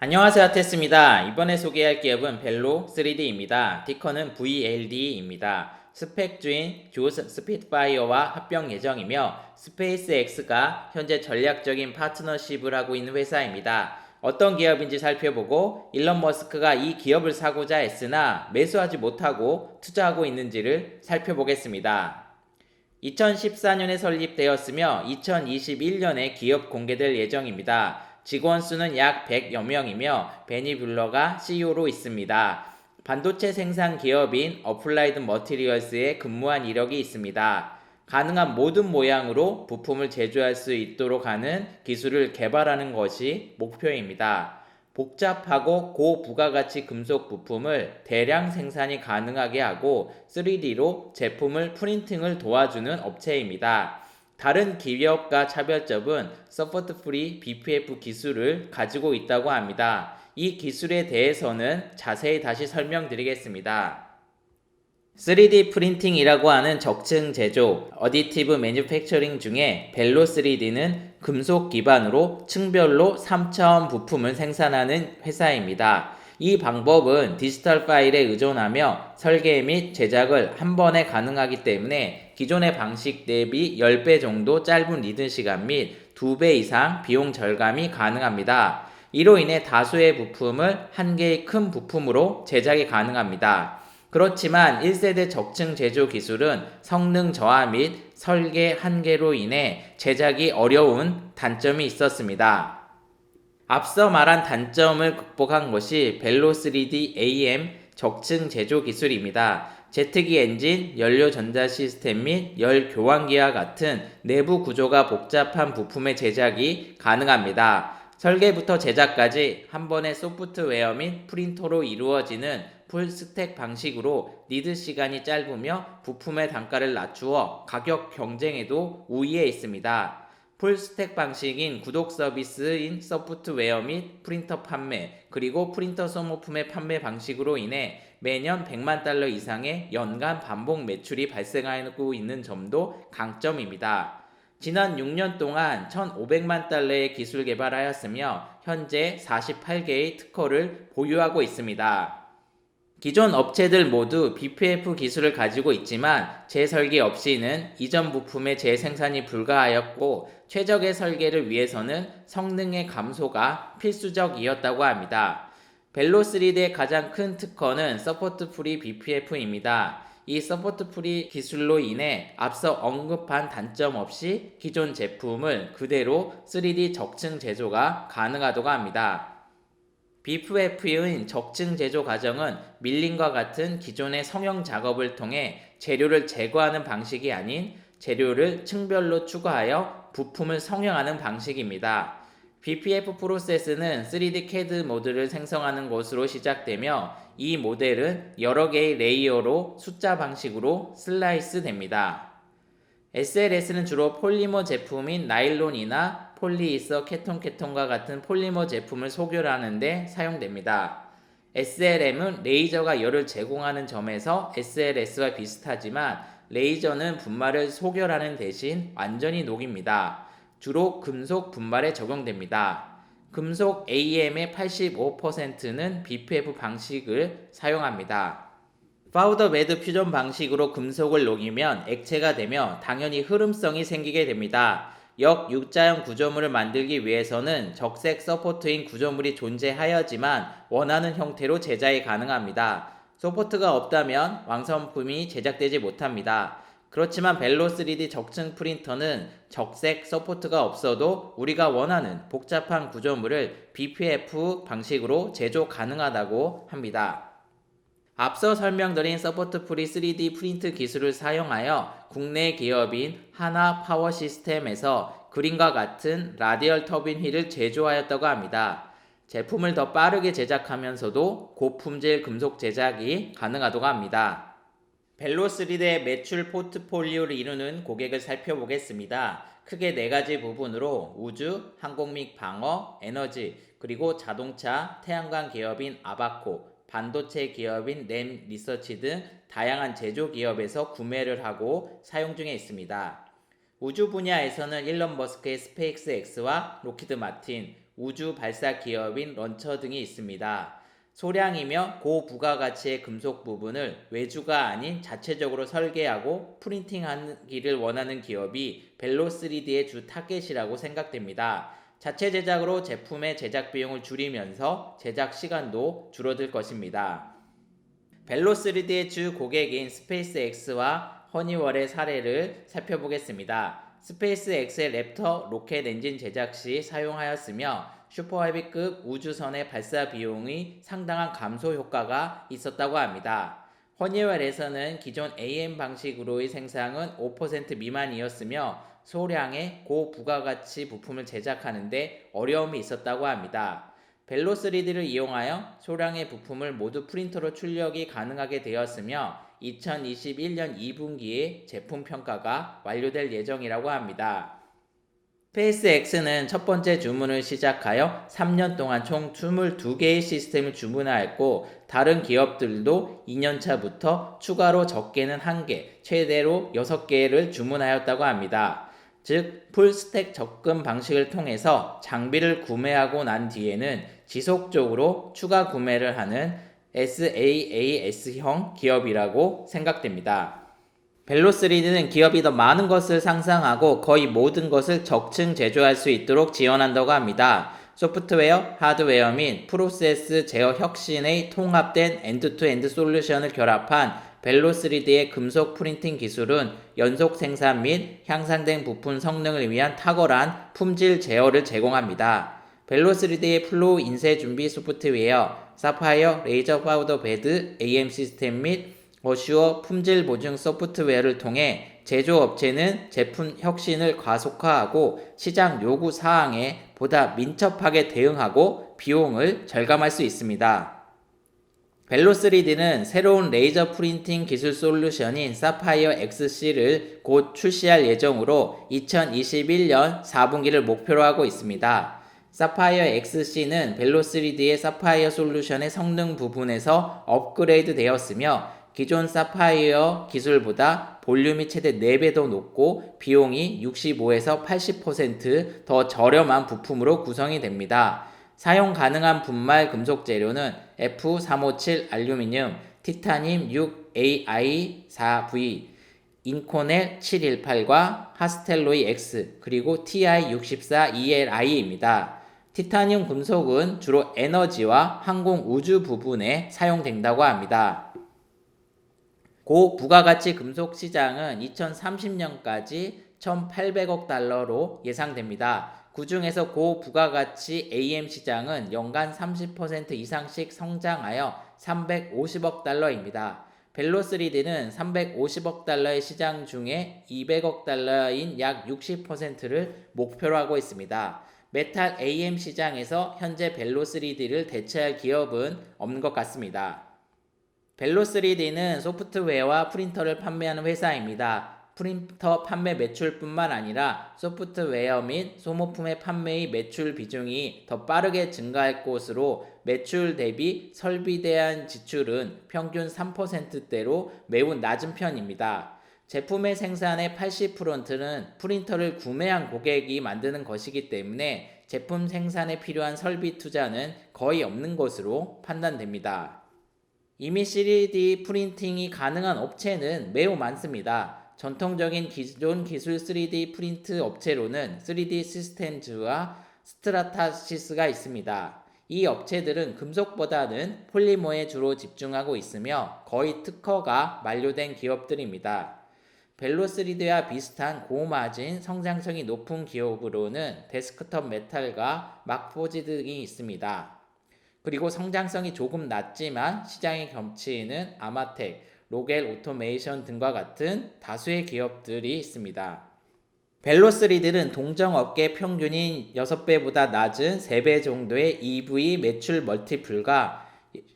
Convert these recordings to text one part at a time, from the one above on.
안녕하세요 아테스입니다. 이번에 소개할 기업은 벨로 3D입니다. 티커는 VLD입니다. 스펙주인 조스 스피드파이어와 합병 예정이며 스페이스X가 현재 전략적인 파트너십을 하고 있는 회사입니다. 어떤 기업인지 살펴보고 일론 머스크가 이 기업을 사고자 했으나 매수하지 못하고 투자하고 있는지를 살펴보겠습니다. 2014년에 설립되었으며 2021년에 기업 공개될 예정입니다. 직원 수는 약 100여 명이며 베니 뷰러가 CEO로 있습니다. 반도체 생산 기업인 어플라이드 머티리얼스에 근무한 이력이 있습니다. 가능한 모든 모양으로 부품을 제조할 수 있도록 하는 기술을 개발하는 것이 목표입니다. 복잡하고 고부가가치 금속 부품을 대량 생산이 가능하게 하고 3D로 제품을 프린팅을 도와주는 업체입니다. 다른 기업과 차별점은 서포트 프리 BPF 기술을 가지고 있다고 합니다. 이 기술에 대해서는 자세히 다시 설명드리겠습니다. 3D 프린팅이라고 하는 적층 제조, 어디티브 매뉴팩처링 중에 벨로 3D는 금속 기반으로 층별로 3차원 부품을 생산하는 회사입니다. 이 방법은 디지털 파일에 의존하며 설계 및 제작을 한 번에 가능하기 때문에 기존의 방식 대비 10배 정도 짧은 리드 시간 및 2배 이상 비용 절감이 가능합니다. 이로 인해 다수의 부품을 한 개의 큰 부품으로 제작이 가능합니다. 그렇지만 1세대 적층 제조 기술은 성능 저하 및 설계 한계로 인해 제작이 어려운 단점이 있었습니다. 앞서 말한 단점을 극복한 것이 벨로 3D AM 적층 제조 기술입니다. 제트기 엔진, 연료 전자 시스템 및 열 교환기와 같은 내부 구조가 복잡한 부품의 제작이 가능합니다. 설계부터 제작까지 한 번의 소프트웨어 및 프린터로 이루어지는 풀스택 방식으로 리드 시간이 짧으며 부품의 단가를 낮추어 가격 경쟁에도 우위에 있습니다. 풀스택 방식인 구독 서비스인 소프트웨어 및 프린터 판매, 그리고 프린터 소모품의 판매 방식으로 인해 매년 100만 달러 이상의 연간 반복 매출이 발생하고 있는 점도 강점입니다. 지난 6년 동안 1,500만 달러의 기술 개발하였으며 현재 48개의 특허를 보유하고 있습니다. 기존 업체들 모두 BPF 기술을 가지고 있지만 재설계 없이는 이전 부품의 재생산이 불가하였고 최적의 설계를 위해서는 성능의 감소가 필수적이었다고 합니다. 벨로 3D의 가장 큰 특허는 서포트 프리 BPF입니다. 이 서포트 프리 기술로 인해 앞서 언급한 단점 없이 기존 제품을 그대로 3D 적층 제조가 가능하다고 합니다. BFF의 적층 제조 과정은 밀림과 같은 기존의 성형 작업을 통해 재료를 제거하는 방식이 아닌 재료를 층별로 추가하여 부품을 성형하는 방식입니다. BPF 프로세스는 3D CAD 모델을 생성하는 것으로 시작되며 이 모델은 여러 개의 레이어로 숫자 방식으로 슬라이스 됩니다. SLS는 주로 폴리머 제품인 나일론이나 폴리이서 케톤 케톤과 같은 폴리머 제품을 소결하는데 사용됩니다. SLM은 레이저가 열을 제공하는 점에서 SLS와 비슷하지만 레이저는 분말을 소결하는 대신 완전히 녹입니다. 주로 금속 분말에 적용됩니다. 금속 AM의 85%는 BPF 방식을 사용합니다. 파우더 매드 퓨전 방식으로 금속을 녹이면 액체가 되며 당연히 흐름성이 생기게 됩니다. 역 U자형 구조물을 만들기 위해서는 적색 서포트인 구조물이 존재하여지만 원하는 형태로 제작이 가능합니다. 서포트가 없다면 완성품이 제작되지 못합니다. 그렇지만 벨로 3D 적층 프린터는 적색 서포트가 없어도 우리가 원하는 복잡한 구조물을 BPF 방식으로 제조 가능하다고 합니다. 앞서 설명드린 서포트 프리 3D 프린트 기술을 사용하여 국내 기업인 하나 파워 시스템에서 그림과 같은 라디얼 터빈 휠을 제조하였다고 합니다. 제품을 더 빠르게 제작하면서도 고품질 금속 제작이 가능하다고 합니다. 벨로 3D의 매출 포트폴리오를 이루는 고객을 살펴보겠습니다. 크게 네 가지 부분으로 우주, 항공 및 방어, 에너지, 그리고 자동차, 태양광 기업인 아바코, 반도체 기업인 램 리서치 등 다양한 제조 기업에서 구매를 하고 사용 중에 있습니다. 우주 분야에서는 일론 머스크의 스페이스 X와 로키드 마틴, 우주 발사 기업인 런처 등이 있습니다. 소량이며 고부가가치의 금속 부분을 외주가 아닌 자체적으로 설계하고 프린팅하기를 원하는 기업이 벨로3D의 주 타겟이라고 생각됩니다. 자체 제작으로 제품의 제작 비용을 줄이면서 제작 시간도 줄어들 것입니다. 벨로3D의 주 고객인 스페이스X와 허니월의 사례를 살펴보겠습니다. 스페이스X의 랩터 로켓 엔진 제작 시 사용하였으며 슈퍼헤비급 우주선의 발사 비용이 상당한 감소 효과가 있었다고 합니다. 허니웰에서는 기존 AM 방식으로의 생산은 5% 미만이었으며 소량의 고부가가치 부품을 제작하는데 어려움이 있었다고 합니다. 벨로3D를 이용하여 소량의 부품을 모두 프린터로 출력이 가능하게 되었으며 2021년 2분기에 제품 평가가 완료될 예정이라고 합니다. 스페이스X는 첫 번째 주문을 시작하여 3년 동안 총 22개의 시스템을 주문하였고 다른 기업들도 2년차부터 추가로 적게는 1개, 최대로 6개를 주문하였다고 합니다. 즉, 풀스택 접근 방식을 통해서 장비를 구매하고 난 뒤에는 지속적으로 추가 구매를 하는 SaaS형 기업이라고 생각됩니다. 벨로3D는 기업이 더 많은 것을 상상하고 거의 모든 것을 적층 제조할 수 있도록 지원한다고 합니다. 소프트웨어, 하드웨어 및 프로세스 제어 혁신의 통합된 엔드-투-엔드 솔루션을 결합한 벨로3D의 금속 프린팅 기술은 연속 생산 및 향상된 부품 성능을 위한 탁월한 품질 제어를 제공합니다. 벨로3D의 플로우 인쇄 준비 소프트웨어, 사파이어 레이저 파우더 베드 AM 시스템 및 어슈어 품질 보증 소프트웨어를 통해 제조업체는 제품 혁신을 가속화하고 시장 요구 사항에 보다 민첩하게 대응하고 비용을 절감할 수 있습니다. 벨로3D는 새로운 레이저 프린팅 기술 솔루션인 사파이어 XC를 곧 출시할 예정으로 2021년 4분기를 목표로 하고 있습니다. 사파이어 XC는 벨로 3D의 사파이어 솔루션의 성능 부분에서 업그레이드 되었으며 기존 사파이어 기술보다 볼륨이 최대 4배 더 높고 비용이 65에서 80%더 저렴한 부품으로 구성이 됩니다. 사용 가능한 분말 금속 재료는 F357 알루미늄, 티타늄 6AI4V, 인코넬 718과 하스텔로이 X, 그리고 TI64ELI입니다. 티타늄 금속은 주로 에너지와 항공 우주 부분에 사용된다고 합니다. 고 부가가치 금속 시장은 2030년까지 1,800억 달러로 예상됩니다. 그 중에서 고 부가가치 AM 시장은 연간 30% 이상씩 성장하여 350억 달러입니다. 벨로3D는 350억 달러의 시장 중에 200억 달러인 약 60%를 목표로 하고 있습니다. 메탈 AM 시장에서 현재 벨로 3D를 대체할 기업은 없는 것 같습니다. 벨로 3D는 소프트웨어와 프린터를 판매하는 회사입니다. 프린터 판매 매출뿐만 아니라 소프트웨어 및 소모품의 판매의 매출 비중이 더 빠르게 증가할 것으로 매출 대비 설비 대한 지출은 평균 3%대로 매우 낮은 편입니다. 제품의 생산의 80%는 프린터를 구매한 고객이 만드는 것이기 때문에 제품 생산에 필요한 설비 투자는 거의 없는 것으로 판단됩니다. 이미 3D 프린팅이 가능한 업체는 매우 많습니다. 전통적인 기존 기술 3D 프린트 업체로는 3D 시스템즈와 스트라타시스가 있습니다. 이 업체들은 금속보다는 폴리머에 주로 집중하고 있으며 거의 특허가 만료된 기업들입니다. 벨로3D와 비슷한 고마진 성장성이 높은 기업으로는 데스크톱 메탈과 막포지 등이 있습니다. 그리고 성장성이 조금 낮지만 시장의 경치에는 아마텍, 로겔 오토메이션 등과 같은 다수의 기업들이 있습니다. 벨로3D는 동정업계 평균인 6배보다 낮은 3배 정도의 EV 매출 멀티플과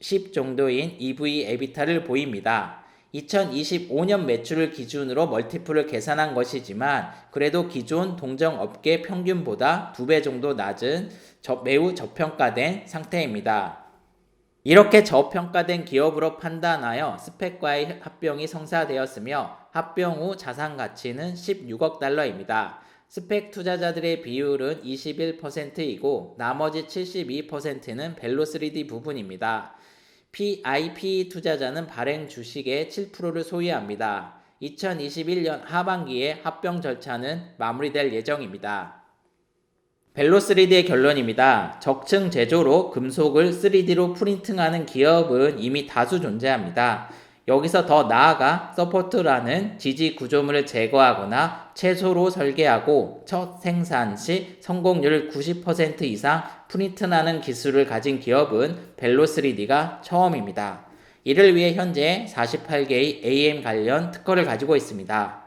10 정도인 EV 에비타를 보입니다. 2025년 매출을 기준으로 멀티플을 계산한 것이지만 그래도 기존 동정업계 평균보다 2배 정도 낮은 저, 매우 저평가된 상태입니다. 이렇게 저평가된 기업으로 판단하여 스펙과의 합병이 성사되었으며 합병 후 자산 가치는 16억 달러입니다. 스펙 투자자들의 비율은 21%이고 나머지 72%는 벨로 3D 부분입니다. PIP 투자자는 발행 주식의 7%를 소유합니다. 2021년 하반기에 합병 절차는 마무리될 예정입니다. 벨로 3D의 결론입니다. 적층 제조로 금속을 3D로 프린팅하는 기업은 이미 다수 존재합니다. 여기서 더 나아가 서포트라는 지지 구조물을 제거하거나 최소로 설계하고 첫 생산 시 성공률 90% 이상 프린트하는 기술을 가진 기업은 벨로 3D가 처음입니다. 이를 위해 현재 48개의 AM 관련 특허를 가지고 있습니다.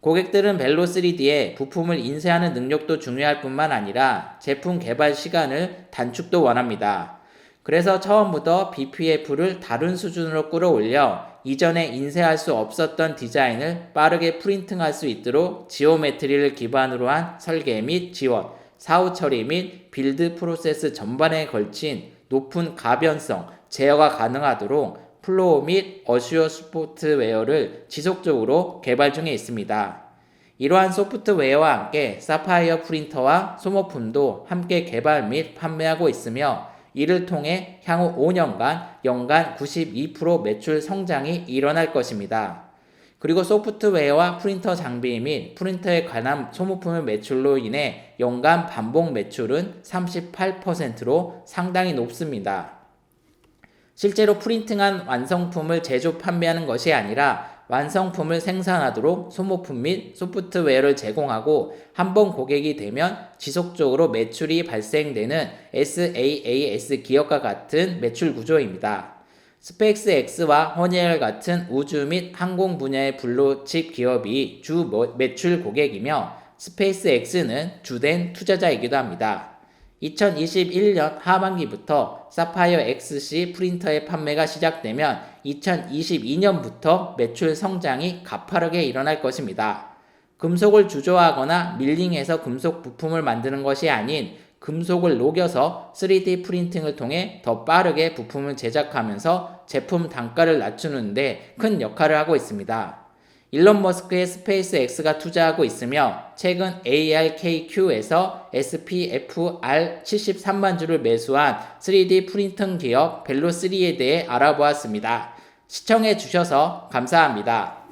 고객들은 벨로 3D에 부품을 인쇄하는 능력도 중요할 뿐만 아니라 제품 개발 시간을 단축도 원합니다. 그래서 처음부터 BPF를 다른 수준으로 끌어올려 이전에 인쇄할 수 없었던 디자인을 빠르게 프린팅할 수 있도록 지오메트리를 기반으로 한 설계 및 지원, 사후 처리 및 빌드 프로세스 전반에 걸친 높은 가변성, 제어가 가능하도록 플로우 및 어슈어 소프트웨어를 지속적으로 개발 중에 있습니다. 이러한 소프트웨어와 함께 사파이어 프린터와 소모품도 함께 개발 및 판매하고 있으며 이를 통해 향후 5년간 연간 92% 매출 성장이 일어날 것입니다. 그리고 소프트웨어와 프린터 장비 및 프린터에 관한 소모품의 매출로 인해 연간 반복 매출은 38%로 상당히 높습니다. 실제로 프린팅한 완성품을 제조 판매하는 것이 아니라 완성품을 생산하도록 소모품 및 소프트웨어를 제공하고 한번 고객이 되면 지속적으로 매출이 발생되는 SaaS 기업과 같은 매출 구조입니다. 스페이스 X와 허니엘 같은 우주 및 항공 분야의 블루칩 기업이 주 매출 고객이며 스페이스 X는 주된 투자자이기도 합니다. 2021년 하반기부터 사파이어 XC 프린터의 판매가 시작되면 2022년부터 매출 성장이 가파르게 일어날 것입니다. 금속을 주조하거나 밀링해서 금속 부품을 만드는 것이 아닌 금속을 녹여서 3D 프린팅을 통해 더 빠르게 부품을 제작하면서 제품 단가를 낮추는데 큰 역할을 하고 있습니다. 일론 머스크의 스페이스 X가 투자하고 있으며 최근 ARKQ에서 SPFR 73만 주를 매수한 3D 프린팅 기업 벨로3에 대해 알아보았습니다. 시청해 주셔서 감사합니다.